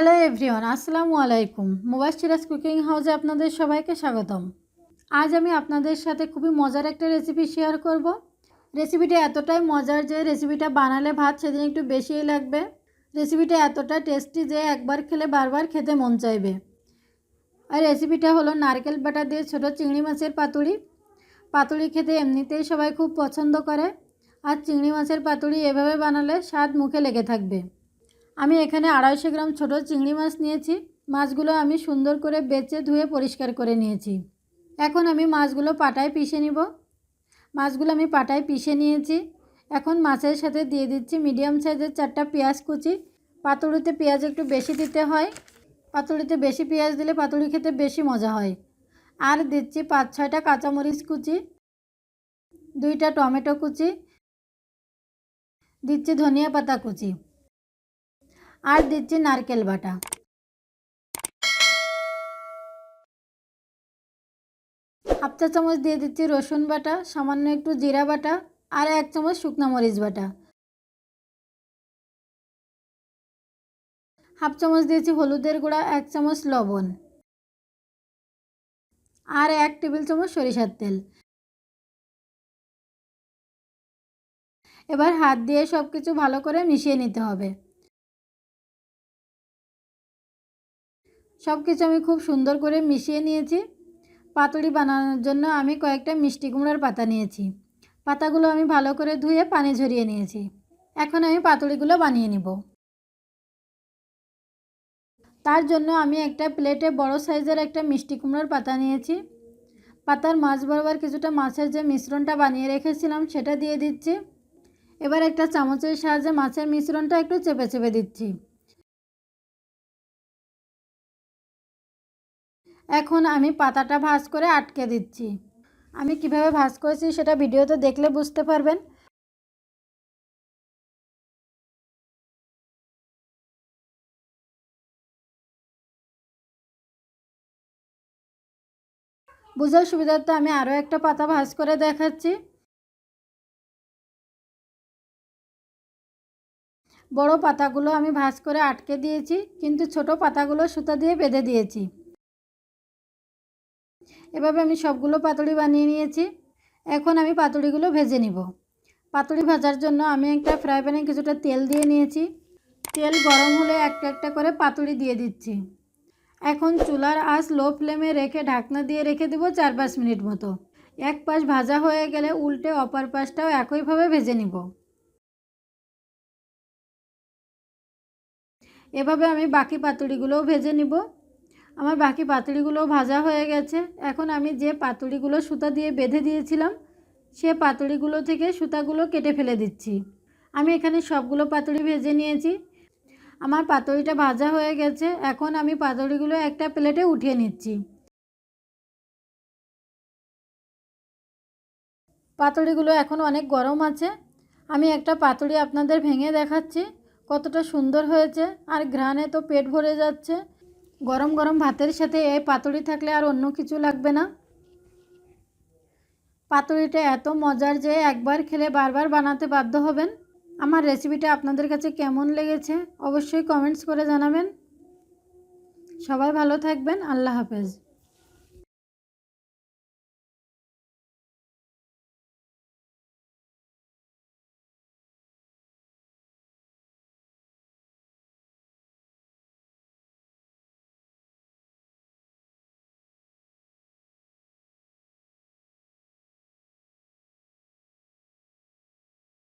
Hello everyone আসসালামু আলাইকুম mobile Siraj cooking হাউসে আপনাদের সবাইকে স্বাগতম। আজ আমি আপনাদের সাথে খুবই মজার একটা রেসিপি শেয়ার করব। রেসিপিটা এতটাই মজার যে রেসিপিটা বানালে ভাত সেদিন একটু বেশিই লাগবে। রেসিপিটা এতটা টেস্টি যে একবার খেলে বারবার খেতে মন চাইবে। আর রেসিপিটা হলো নারকেল বাটা দিয়ে ছোট চিংড়ি মাছের পাতুড়ি। পাতুড়ি খেতে এমনিতেই সবাই খুব পছন্দ করে। আর চিংড়ি মাছের পাতুড়ি এভাবে বানালে স্বাদ মুখে লেগে থাকবে। আমি এখানে আড়াইশো গ্রাম ছোট চিংড়ি মাছ নিয়েছি। মাছগুলো আমি সুন্দর করে বেছে ধুয়ে পরিষ্কার করে নিয়েছি। এখন আমি মাছগুলো পাটায় পিষে নিব। মাছগুলো আমি পাটায় পিষে নিয়েছি। এখন মাছের সাথে দিয়ে দিচ্ছি মিডিয়াম সাইজের চারটা পেঁয়াজ কুচি। পাতুড়িতে পেঁয়াজ একটু বেশি দিতে হয়। পাতুড়িতে বেশি পেঁয়াজ দিলে পাতুড়ি খেতে বেশি মজা হয়। আর দিচ্ছি পাঁচ ছয়টা কাঁচামরিচ কুচি, দুইটা টমেটো কুচি, দিচ্ছি ধনিয়া পাতা কুচি। আর দিচ্ছি নারকেল বাটা। হাফ চা চামচ দিয়ে দিচ্ছি রসুন বাটা, সামান্য একটু জিরা বাটা আর এক চামচ শুকনো মরিচ বাটা। হাফ চামচ দিয়েছি হলুদের গুঁড়া, এক চামচ লবণ। আর এক টেবিল চামচ সরিষার তেল। এবার হাত দিয়ে সব কিছু ভালো করে মিশিয়ে নিতে হবে। সব কিছু আমি খুব সুন্দর করে মিশিয়ে নিয়েছি। পাতুড়ি বানানোর জন্য আমি কয়েকটা মিষ্টি কুমড়ার পাতা নিয়েছি। পাতাগুলো আমি ভালো করে ধুয়ে পানি ঝরিয়ে নিয়েছি। এখন আমি পাতুড়িগুলো বানিয়ে নিব। তার জন্য আমি একটা প্লেটে বড় সাইজের একটা মিষ্টি কুমড়োর পাতা নিয়েছি। পাতার মাছ বরাবর কিছুটা মাছের যে মিশ্রণটা বানিয়ে রেখেছিলাম সেটা দিয়ে দিচ্ছি। এবার একটা চামচের সাহায্যে মাছের মিশ্রণটা একটু চেপে চেপে দিচ্ছি। এখন আমি পাতাটা ভাজ করে আটকে দিচ্ছি। আমি কীভাবে ভাজ করেছি সেটা ভিডিওতে দেখলে বুঝতে পারবেন। বুঝার সুবিধার্থে আমি আরও একটা পাতা ভাজ করে দেখাচ্ছি। বড় পাতাগুলো আমি ভাজ করে আটকে দিয়েছি, কিন্তু ছোট পাতাগুলো সুতা দিয়ে বেঁধে দিয়েছি। এভাবে আমি সবগুলো পাতুড়ি বানিয়ে নিয়েছি। এখন আমি পাতুড়িগুলো ভেজে নিব। পাতুড়ি ভাজার জন্য আমি একটা ফ্রাই প্যানে কিছুটা তেল দিয়ে নিয়েছি। তেল গরম হলে একটা একটা করে পাতুড়ি দিয়ে দিচ্ছি। এখন চুলার আঁচ লো ফ্লেমে রেখে ঢাকনা দিয়ে রেখে দেবো চার পাঁচ মিনিট মতো। এক পাশ ভাজা হয়ে গেলে উল্টে অপর পাশটাও একইভাবে ভেজে নিব। এভাবে আমি বাকি পাতুড়িগুলোও ভেজে নিব। আমার বাকি পাতুড়িগুলো ভাজা হয়ে গেছে। এখন আমি যে পাতুড়িগুলো সুতা দিয়ে বেঁধে দিয়েছিলাম, সে পাতুড়িগুলো থেকে সুতাগুলো কেটে ফেলে দিচ্ছি। আমি এখানে সবগুলো পাতুড়ি ভেজে নিয়েছি। আমার পাতুড়িটা ভাজা হয়ে গেছে। এখন আমি পাতুড়িগুলো একটা প্লেটে উঠিয়ে নিচ্ছি। পাতুড়িগুলো এখন অনেক গরম আছে। আমি একটা পাতুড়ি আপনাদের ভেঙে দেখাচ্ছি। কতটা সুন্দর হয়েছে। আর ঘ্রাণে তো পেট ভরে যাচ্ছে। গরম গরম ভাতের সাথে এই পাতুড়ি থাকলে আর অন্য কিছু লাগবে না? পাতুড়িটা এত মজার যে একবার খেলে বারবার বানাতে বাধ্য হবেন। আমার রেসিপিটা আপনাদের কাছে কেমন লেগেছে অবশ্যই কমেন্টস করে জানাবেন। সবাই ভালো থাকবেন, আল্লাহ হাফেজ।